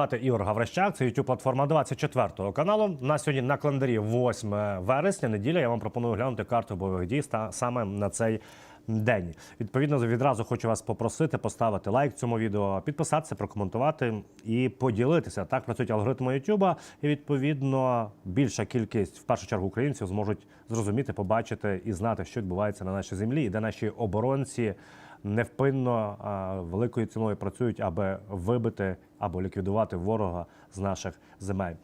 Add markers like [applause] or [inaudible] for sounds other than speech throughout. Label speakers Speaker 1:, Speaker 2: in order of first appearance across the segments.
Speaker 1: Ігор Гаврищак, це youtube платформа 24 каналу. На сьогодні на календарі 8 вересня, неділя. Я вам пропоную глянути карту бойових дій саме на цей день. Відповідно, відразу хочу вас попросити поставити лайк цьому відео, підписатися, прокоментувати і поділитися. Так працюють алгоритми Ютуба, і відповідно більша кількість, в першу чергу, українців зможуть зрозуміти, побачити і знати, що відбувається на нашій землі, і де наші оборонці невпинно великою ціною працюють, аби вибити або ліквідувати ворога з наших земель.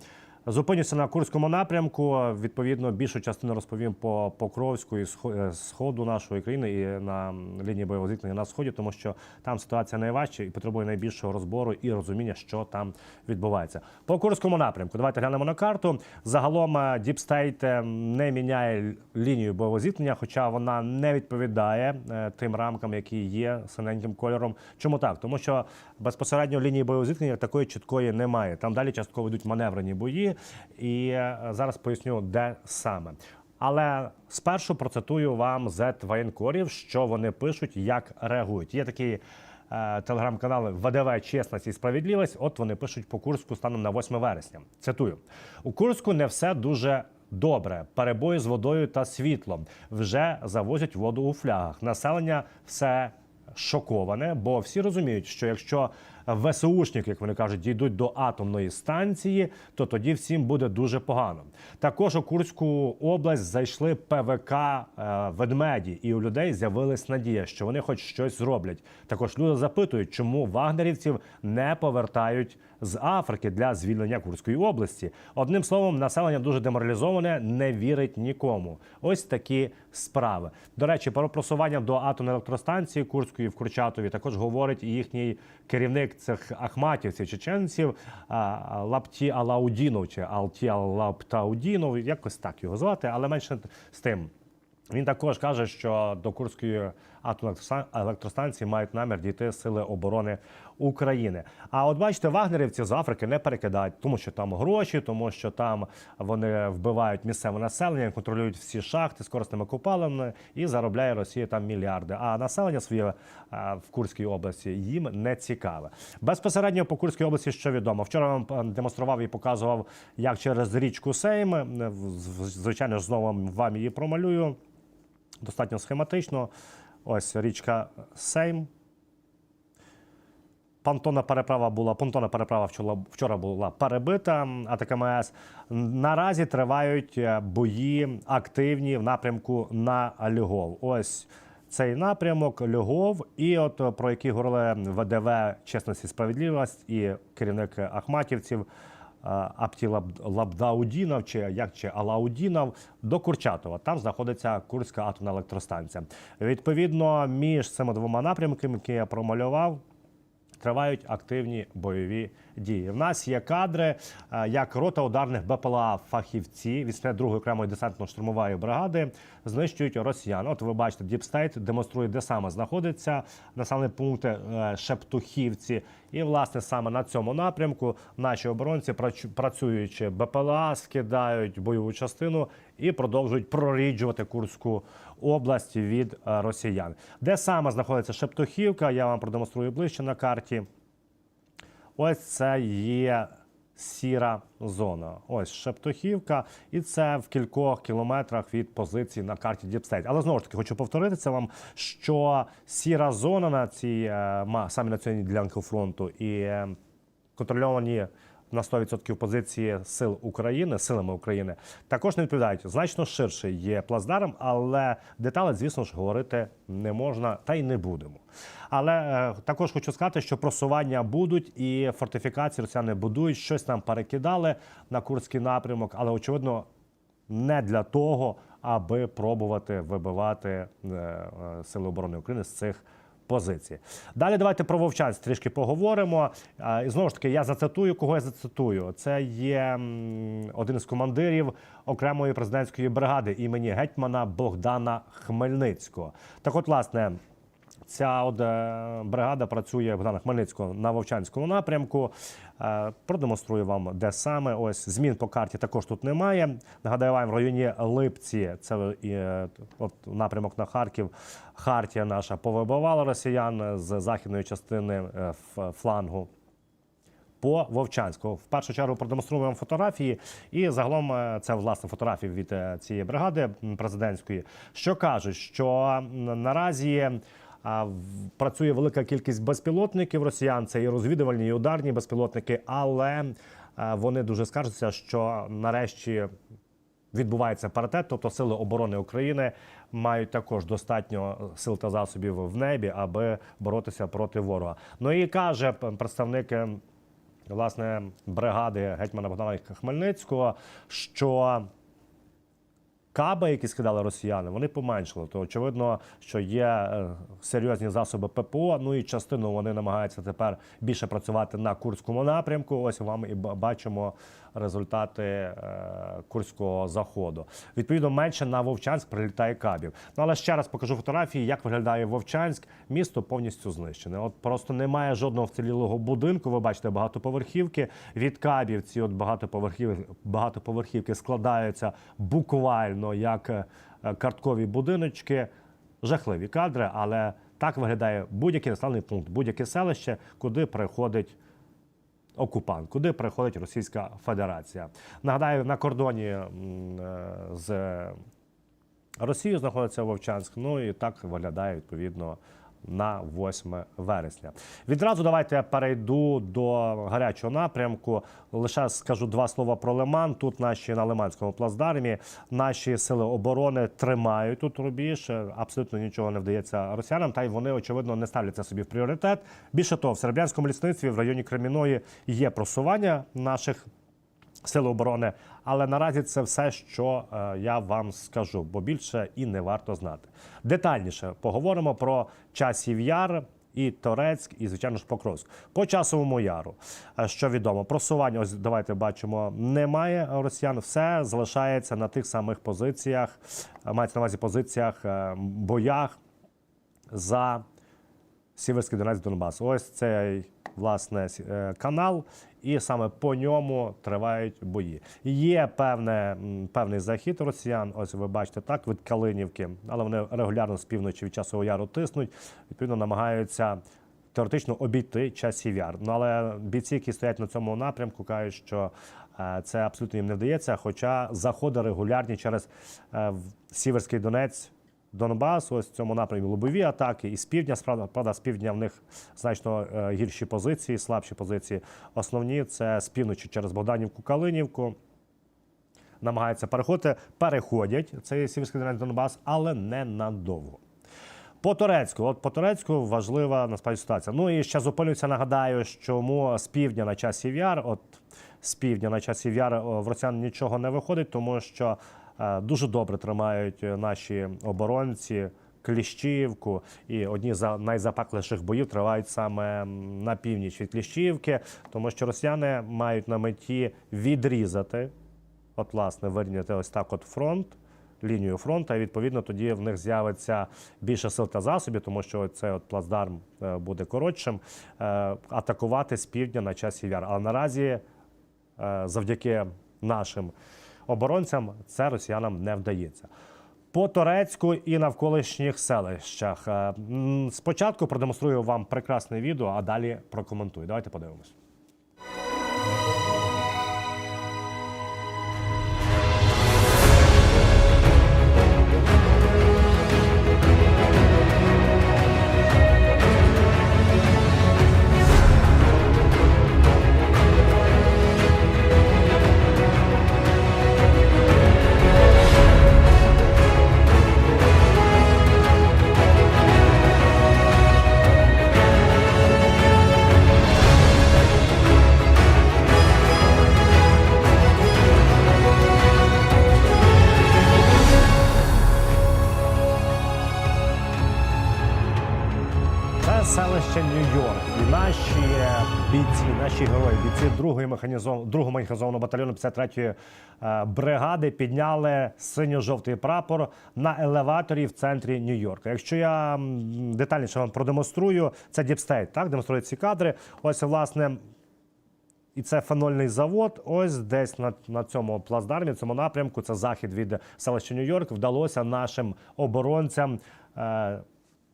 Speaker 1: Зупинюся на Курському напрямку. Відповідно, більшу частину розповім по Покровську і е, сходу нашої країни і на лінії бойового зіткнення на сході, тому що там ситуація найважча і потребує найбільшого розбору і розуміння, що там відбувається. По Курському напрямку. Давайте глянемо на карту. Загалом State е, не міняє лінію бойового зіткнення, хоча вона не відповідає е, тим рамкам, які є синеньким кольором. Чому так? Тому що безпосередньо лінії бойового зіткнення такої чіткої немає. Там далі частково йдуть маневрені бої, і е, зараз поясню, де саме. Але спершу процитую вам Z воєнкорів, що вони пишуть, як реагують. Є такі е, телеграм-канали ВДВ Чесність і справедливість. От вони пишуть по Курську станом на 8 вересня. Цитую: у Курську не все дуже. Добре, перебої з водою та світлом вже завозять воду у флягах. Населення все шоковане, бо всі розуміють, що якщо ВСУшники, як вони кажуть, дійдуть до атомної станції, то тоді всім буде дуже погано. Також у Курську область зайшли ПВК е, ведмеді, і у людей з'явилась надія, що вони хоч щось зроблять. Також люди запитують, чому вагнерівців не повертають з Африки для звільнення Курської області. Одним словом, населення дуже деморалізоване, не вірить нікому. Ось такі справи. До речі, про просування до атомної електростанції Курської в Курчатові також говорить і їхній керівник цих ахматівців, чеченців Лапті Алаудінов чи Алті Лаптаудінов, якось так його звати, але менше з тим. Він також каже, що до Курської електростанції мають намір дійти сили оборони України. А от бачите, вагнерівці з Африки не перекидають, тому що там гроші, тому що там вони вбивають місцеве населення, контролюють всі шахти з корисними копалинами і заробляє Росія там мільярди. А населення своє в Курській області їм не цікаве. Безпосередньо по Курській області, що відомо, вчора вам е, демонстрував і показував, як через річку Сейм, е, звичайно знову вам її промалюю достатньо схематично. Ось річка Сейм. Понтонна переправа була понтонна переправа вчора, вчора була перебита АТКМС. Наразі тривають е, бої активні в напрямку на Львов. Ось цей напрямок Львов, і от е, про який говорили ВДВ чесність і справедливість і керівник Ахматівців. Е, Апті Лабдаудінов чи як чи Алаудінов до Курчатова. Там знаходиться Курська атомна електростанція. Відповідно, між цими двома напрямками, які я промалював, тривають активні бойові дії. В нас є кадри, е, як рота ударних БПЛА фахівці 82-ї окремої десантно-штурмової бригади знищують росіян. От ви бачите, Діпстейт демонструє, де саме знаходиться населені пункти е, Шептухівці. І власне саме на цьому напрямку наші оборонці, працю- працюючи БПЛА, скидають бойову частину і продовжують проріджувати Курську область від е, росіян. Де саме знаходиться Шептухівка, я вам продемонструю ближче на карті. Ось це є сіра зона. Ось Шептухівка, і це в кількох кілометрах від позиції на карті Діпстейт. Але знову ж таки хочу повторити це вам, що сіра зона на цій е, саме на цій ділянці фронту і е, контрольовані. На 100% позиції сил України, силами України, також не відповідають. Значно ширший є плацдарм, але деталі, звісно ж, говорити не можна та й не будемо. Але е, також хочу сказати, що просування будуть і фортифікації росіяни будують, щось там перекидали на Курський напрямок, але очевидно не для того, аби пробувати вибивати е, е, сили оборони України з цих позицій. Далі давайте про Вовчанськ трішки поговоримо. І знову ж таки, я зацитую, кого я зацитую. Це є один із командирів окремої президентської бригади імені гетьмана Богдана Хмельницького. Так, от, власне. Ця от е, бригада працює Богдана Хмельницького на Вовчанському напрямку. Е, Продемонструю вам, де саме. Ось змін по карті також тут немає. Нагадаю вам, в районі Липці, це е, от напрямок на Харків. Хартія наша повибивала росіян з західної частини флангу. по Вовчанську. В першу чергу продемонструємо фотографії, і загалом це власне фотографії від цієї бригади президентської, що кажуть, що наразі. Працює велика кількість безпілотників росіян, це і розвідувальні, і ударні безпілотники, але е, вони дуже скаржаться, що нарешті відбувається паритет, тобто сили оборони України мають також достатньо сил та засобів в небі, аби боротися проти ворога. Ну і каже представник е, власне бригади гетьмана Богдана Хмельницького, що Каби, які скидали росіяни, вони поменшили. То очевидно, що є е, серйозні засоби ППО. Ну і частину вони намагаються тепер більше працювати на курському напрямку. Ось вам і бачимо результати е, курського заходу. Відповідно, менше на Вовчанськ прилітає кабів. Ну але ще раз покажу фотографії, як виглядає Вовчанськ. Місто повністю знищене. От просто немає жодного вцілілого будинку. Ви бачите багатоповерхівки. Від кабів ці от багатоповерхів, багатоповерхівки складаються буквально як е, карткові будиночки. Жахливі кадри, але так виглядає будь-який населений пункт, будь-яке селище, куди приходить окупант, куди приходить Російська Федерація. Нагадаю, на кордоні е, з Росією знаходиться Вовчанськ. Ну і так виглядає відповідно на 8 вересня. Відразу давайте я перейду до гарячого напрямку. Лише скажу два слова про Лиман. Тут наші на Лиманському плацдармі наші сили оборони тримають тут рубіж. Абсолютно нічого не вдається росіянам. Та й вони очевидно не ставлять це собі в пріоритет. Більше того, в серебрянському лісництві в районі Креміної є просування наших Сили оборони, але наразі це все, що е, я вам скажу, бо більше і не варто знати. Детальніше поговоримо про часів яр. І Торецьк, і звичайно ж Покровськ. По часовому яру, Е, що відомо, просування, ось давайте бачимо, немає росіян. Все залишається на тих самих позиціях, е, мається на увазі позиціях, боях за Сіверський Донець Донбас. Ось цей власне е, канал, і саме по ньому тривають бої. Є певне, певний захід росіян. Ось ви бачите так від Калинівки, але вони регулярно з півночі від часового яру тиснуть. Відповідно, намагаються. Теоретично обійти часів яр. Ну але бійці, які стоять на цьому напрямку, кажуть, що е, це абсолютно їм не вдається. Хоча заходи регулярні через е, Сіверський Донець, Донбас, ось в цьому напрямі лобові атаки, і з півдня, правда, з півдня в них значно е, гірші позиції, слабші позиції. Основні це з півночі через Богданівку, Калинівку. Намагаються переходити, переходять цей Сіверський Донець Донбас, але не надовго. По Турецьку, от по Турецьку важлива насправді ситуація. Ну і ще зупинюся, нагадаю, чому з півдня на часів яр, от з півдня на часів яр в росіян нічого не виходить, тому що дуже добре тримають е, наші оборонці. Кліщівку і одні з найзапекліших боїв тривають саме на північ від Кліщівки, тому що росіяни мають на меті відрізати, от власне, вирівняти ось так, от фронт, лінію фронту, і відповідно тоді в них з'явиться більше сил та засобів, тому що цей от плацдарм е, буде коротшим, е, атакувати з півдня на часів яр. Але наразі, е, завдяки нашим оборонцям, це росіянам не вдається. По Торецьку і навколишніх селищах. Е, Спочатку продемонструю вам прекрасне відео, а далі прокоментую. Давайте подивимось. Селище Нью-Йорк. І наші бійці, наші герої, бійці другої механізов... другого механізованого батальйону 53-ї е, бригади підняли синьо-жовтий прапор на елеваторі в центрі Нью-Йорка. Якщо я детальніше вам продемонструю, це Діпстейт, так демонструють ці кадри. Ось власне. І це фенольний завод. Ось десь на, на цьому плацдармі, цьому напрямку, це захід від селища Нью-Йорк. Вдалося нашим оборонцям е,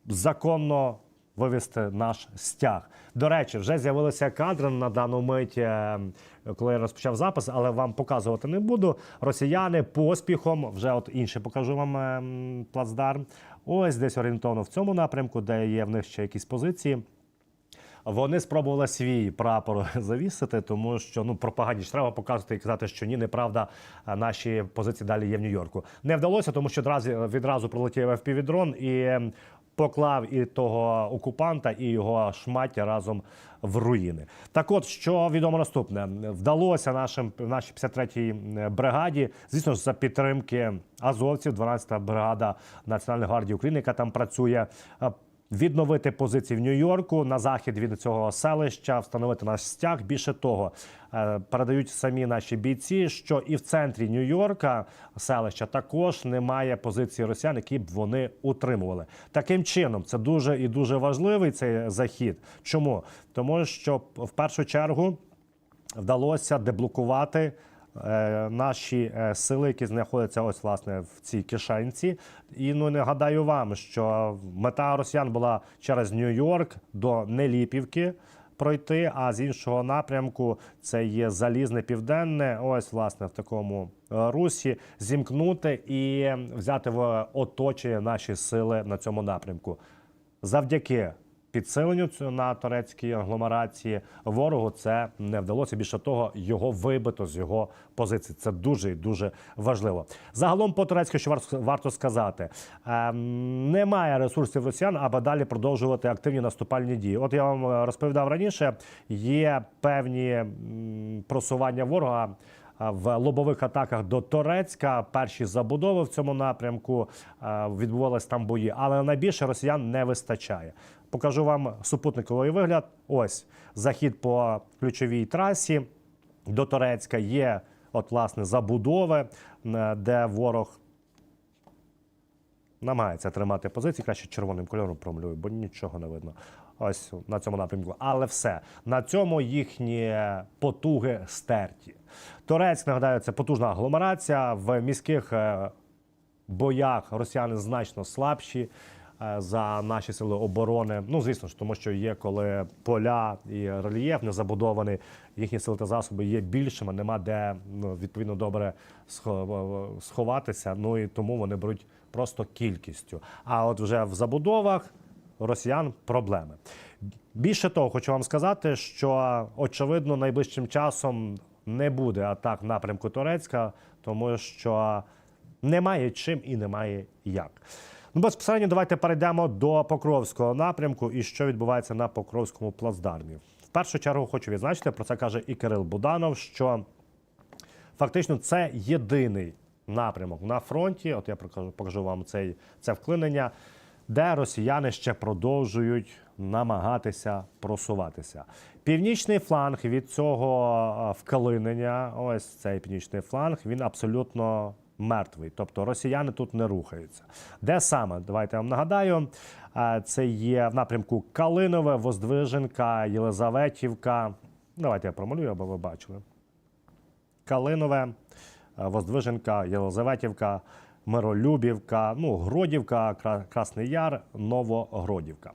Speaker 1: законно вивести наш стяг. До речі, вже з'явилися кадри на дану мить, е, коли я розпочав запис, але вам показувати не буду. Росіяни поспіхом, вже от інше покажу вам е, плацдарм. Ось десь орієнтовно в цьому напрямку, де є в них ще якісь позиції. Вони спробували свій прапор [laughs] завісити, тому що ну пропаганді ж треба показувати і казати, що ні, неправда, наші позиції далі є в Нью-Йорку. Не вдалося, тому що одразу відразу прилетів FPV-дрон і поклав і того окупанта, і його шмаття разом в руїни. Так, от що відомо наступне, вдалося нашим нашій 53-й бригаді, звісно ж, за підтримки азовців, 12-та бригада Національної гвардії України, яка там працює. Відновити позиції в Нью-Йорку на захід від цього селища, встановити наш стяг. Більше того, е, передають самі наші бійці, що і в центрі Нью-Йорка селища також немає позиції росіян, які б вони утримували. Таким чином, це дуже і дуже важливий цей захід. Чому? Тому що в першу чергу вдалося деблокувати наші е, сили, які знаходяться ось власне в цій кишенці. І ну нагадаю вам, що мета росіян була через Нью-Йорк до Неліпівки. Пройти, а з іншого напрямку це є залізне південне. Ось власне в такому е, русі зімкнути і взяти в оточення наші сили на цьому напрямку. Завдяки підсиленню цю- на турецькій агломерації ворогу це не вдалося. Більше того, його вибито з його позиції. Це дуже і дуже важливо. Загалом по турецьки, що варто, сказати, ем, немає ресурсів росіян, аби далі продовжувати активні наступальні дії. От я вам е, розповідав раніше, є певні просування ворога. В лобових атаках до Торецька перші забудови в цьому напрямку е, відбувалися там бої, але найбільше росіян не вистачає. Покажу вам супутниковий вигляд. Ось захід по ключовій трасі до Торецька є, от власне, забудови, е, де ворог намагається тримати позиції. Краще червоним кольором промалюю, бо нічого не видно. Ось на цьому напрямку. Але все на цьому їхні потуги стерті. Торецьк, нагадаю, це потужна агломерація в міських е, боях росіяни значно слабші за наші сили оборони. Ну, звісно ж, тому що є коли поля і рельєф не забудований, їхні сили та засоби є більшими, нема де ну, відповідно добре сховатися. Ну і тому вони беруть просто кількістю. А от вже в забудовах росіян проблеми. Більше того, хочу вам сказати, що очевидно найближчим часом не буде атак в напрямку Турецька, тому що немає чим і немає як. Ну, безпосередньо давайте перейдемо до Покровського напрямку і що відбувається на Покровському плацдармі. В першу чергу хочу відзначити, про це каже і Кирил Буданов, що фактично це єдиний напрямок на фронті. От я покажу, вам цей, це вклинення, де росіяни ще продовжують намагатися просуватися. Північний фланг від цього а, вклинення, ось цей північний фланг, він абсолютно мертвий. Тобто росіяни тут не рухаються. Де саме? Давайте я вам нагадаю. Це є в напрямку Калинове, Воздвиженка, Єлизаветівка. Давайте я промалюю, аби ви бачили. Калинове, Воздвиженка, Єлизаветівка, Миролюбівка, ну, Гродівка, Красний Яр, Новогродівка.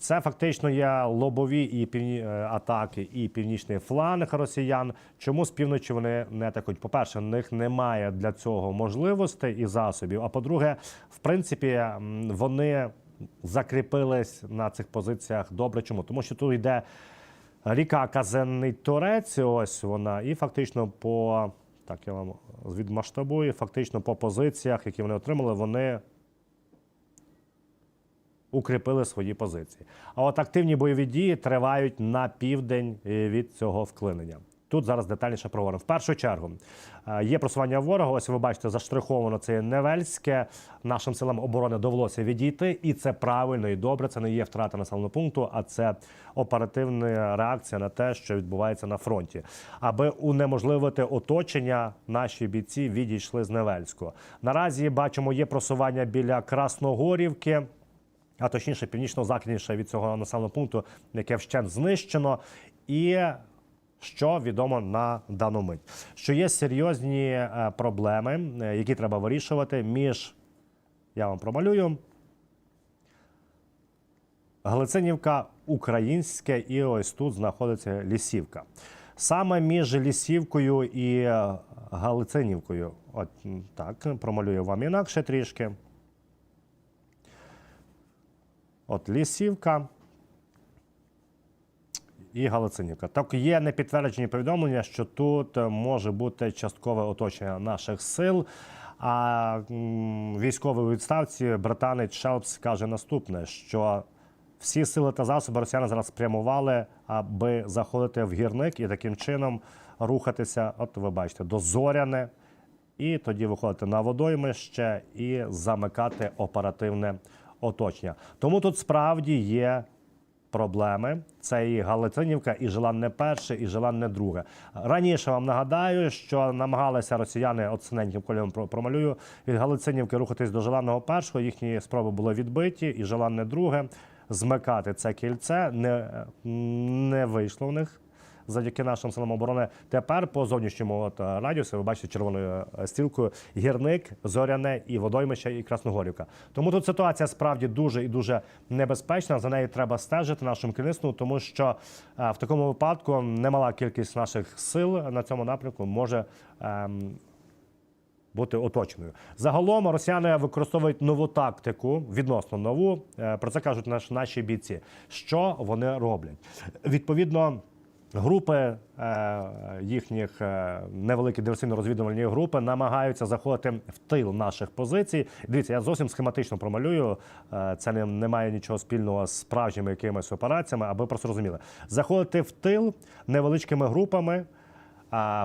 Speaker 1: Це фактично є лобові і півні... е, атаки, і північний фланг росіян. Чому з півночі вони не атакують? По-перше, в них немає для цього можливостей і засобів. А по-друге, в принципі, вони закріпились на цих позиціях добре. Чому? Тому що тут йде Ріка Казенний Торець, ось вона, і фактично по так я вам відмасштабую, фактично по позиціях, які вони отримали, вони укріпили свої позиції. А от активні бойові дії тривають на південь е, від цього вклинення. Тут зараз детальніше проговоримо. В першу чергу е, є просування ворога. Ось ви бачите, заштриховано це Невельське. Нашим силам оборони довелося відійти, і це правильно і добре. Це не є втрата населеного пункту, а це оперативна реакція на те, що відбувається на фронті. Аби унеможливити оточення, наші бійці відійшли з Невельського. Наразі бачимо, є просування біля Красногорівки а точніше північно-західніше від цього населеного пункту, яке вщент знищено, і що відомо на дану мить, що є серйозні е, проблеми, е, які треба вирішувати між я вам промалюю. Глицинівка українське, і ось тут знаходиться лісівка. Саме між лісівкою і е, Галицинівкою. От так, промалюю вам інакше трішки. От лісівка і Галицинівка. Так є непідтверджені повідомлення, що тут може бути часткове оточення наших сил. А військовий у відставці британець Шелпс каже наступне: що всі сили та засоби росіяни зараз спрямували, аби заходити в гірник і таким чином рухатися. От ви бачите, до Зоряне, і тоді виходити на водоймище і замикати оперативне оточення. Тому тут справді є проблеми. Це і Галицинівка, і Желанне перше, і Желанне друге. Раніше вам нагадаю, що намагалися росіяни от синеньким кольором про- промалюю від Галицинівки рухатись до Желанного першого. Їхні спроби були відбиті, і Желанне друге змикати це кільце не, не вийшло в них завдяки нашим силам оборони. Тепер по зовнішньому от, е, радіусу ви бачите червоною е, стрілкою гірник, зоряне і водоймище, і Красногорівка. Тому тут ситуація справді дуже і дуже небезпечна. За нею треба стежити нашим керівництвом, тому що е, в такому випадку немала кількість наших сил на цьому напрямку може. ем, бути оточеною. Загалом росіяни використовують нову тактику, відносно нову. Про це кажуть наш, наші бійці. Що вони роблять? Відповідно. Групи е, їхніх е, невеликі диверсійно-розвідувальні групи намагаються заходити в тил наших позицій. Дивіться, я зовсім схематично промалюю. Е, це не, не має нічого спільного з справжніми якимись операціями, аби просто розуміли. Заходити в тил невеличкими групами.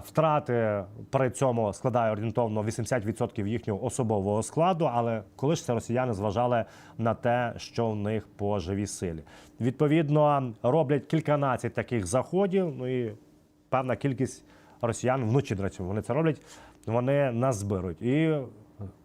Speaker 1: Втрати при цьому складає орієнтовно 80% їхнього особового складу. Але коли ж це росіяни зважали на те, що в них по живій силі, відповідно роблять кільканадцять таких заходів. Ну і певна кількість росіян вночі до речі, вони це роблять. Вони нас зберуть і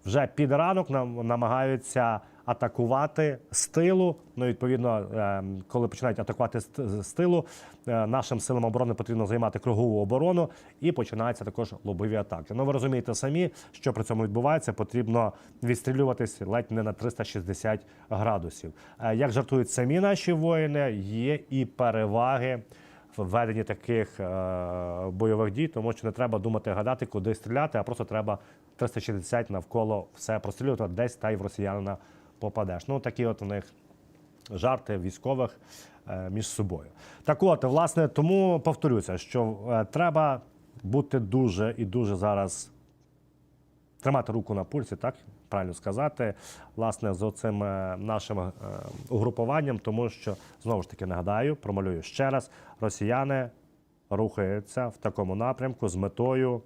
Speaker 1: вже під ранок нам намагаються атакувати з тилу. Ну, відповідно, е, коли починають атакувати з тилу, е, нашим силам оборони потрібно займати кругову оборону і починаються також лобові атаки. Ну, ви розумієте самі, що при цьому відбувається. Потрібно відстрілюватись ледь не на 360 градусів. Е, Як жартують самі наші воїни, є і переваги в веденні таких бойових дій, тому що не треба думати, гадати, куди стріляти, а просто треба 360 навколо все прострілювати, десь та й в росіянина попадеш. Ну такі от у них жарти військових е, між собою. Так от, власне, тому повторюся, що е, треба бути дуже і дуже зараз тримати руку на пульсі, так правильно сказати, власне, з оцим е, нашим угрупуванням, тому що знову ж таки нагадаю, промалюю ще раз: росіяни рухаються в такому напрямку з метою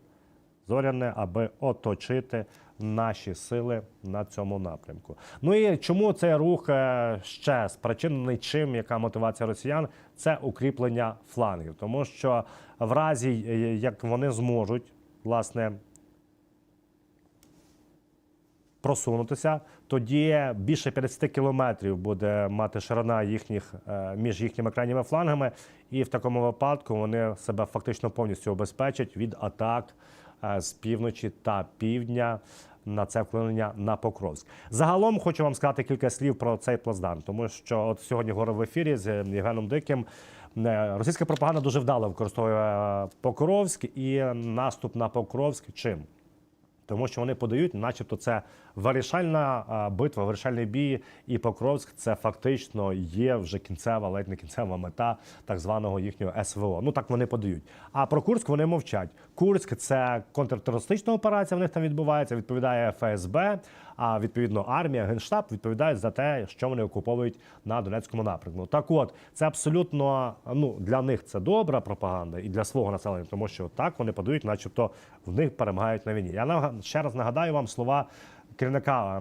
Speaker 1: зоряне, аби оточити наші сили на цьому напрямку. Ну і чому цей рух е, ще спричинений чим, яка мотивація росіян? Це укріплення флангів, тому що в разі е, як вони зможуть власне просунутися, тоді більше 50 кілометрів буде мати ширина їхніх е, між їхніми крайніми флангами, і в такому випадку вони себе фактично повністю обезпечать від атак е, з півночі та півдня. На це вклинення на Покровськ. Загалом хочу вам сказати кілька слів про цей плацдарм, тому що от сьогодні говорив в ефірі з Євгеном Диким. Е, Російська пропаганда дуже вдало використовує е, Покровськ і наступ на Покровськ. Чим? Тому що вони подають, начебто, це вирішальна битва, вирішальний бій, і Покровськ це фактично є вже кінцева, ледь не кінцева мета так званого їхнього СВО. Ну так вони подають. А про Курськ вони мовчать. Курськ це контртерористична операція. В них там відбувається. Відповідає ФСБ. А відповідно армія, генштаб відповідають за те, що вони окуповують на Донецькому напрямку. Так, от це абсолютно ну для них це добра пропаганда і для свого населення, тому що так вони подають, начебто в них перемагають на війні. Я ще раз нагадаю вам слова керівника е,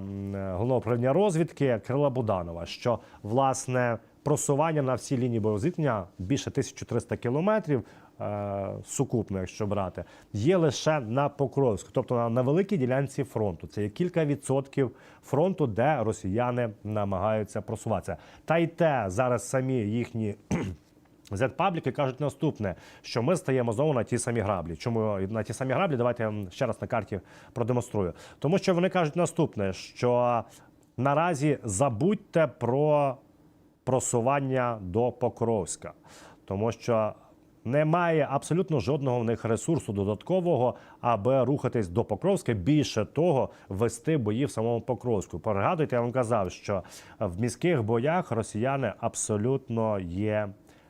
Speaker 1: головного управління розвідки Кирила Буданова, що власне просування на всій лінії зіткнення більше 1300 кілометрів. е, Сукупно, якщо брати, є лише на Покровську, тобто на, великій ділянці фронту. Це є кілька відсотків фронту, де росіяни намагаються просуватися. Та й те зараз самі їхні [clears throat] Z-пабліки кажуть наступне, що ми стаємо знову на ті самі граблі. Чому на ті самі граблі? Давайте я ще раз на карті продемонструю. Тому що вони кажуть наступне: що наразі забудьте про просування до Покровська, тому що немає абсолютно жодного в них ресурсу додаткового, аби рухатись до Покровська. Більше того, вести бої в самому Покровську. Пригадуйте, я вам казав, що в міських боях росіяни абсолютно є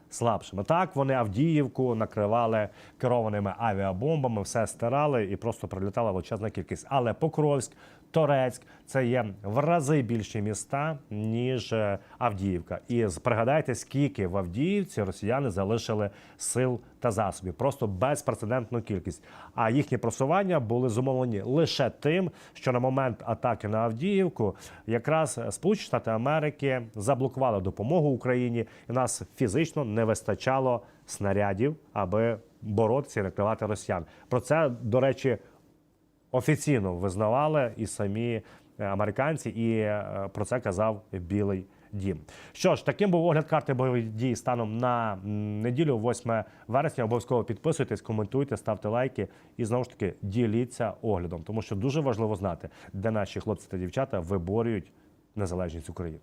Speaker 1: слабшими. Так, вони Авдіївку накривали керованими авіабомбами, все стирали і просто прилітала величезна кількість. Але Покровськ, Торецьк це є в рази більші міста, ніж е, Авдіївка. І пригадайте, скільки в Авдіївці росіяни залишили сил та засобів. Просто безпрецедентну кількість. А їхні просування були зумовлені лише тим, що на момент атаки на Авдіївку якраз Сполучені Штати Америки заблокували допомогу Україні, і нас фізично не вистачало снарядів, аби боротися і накривати росіян. Про це, до речі, офіційно визнавали і самі е, американці, і е, про це казав Білий Дім. Що ж, таким був огляд карти бойових дій станом на неділю, 8 вересня. Обов'язково підписуйтесь, коментуйте, ставте лайки і знову ж таки діліться оглядом, тому що дуже важливо знати, де наші хлопці та дівчата виборюють незалежність України.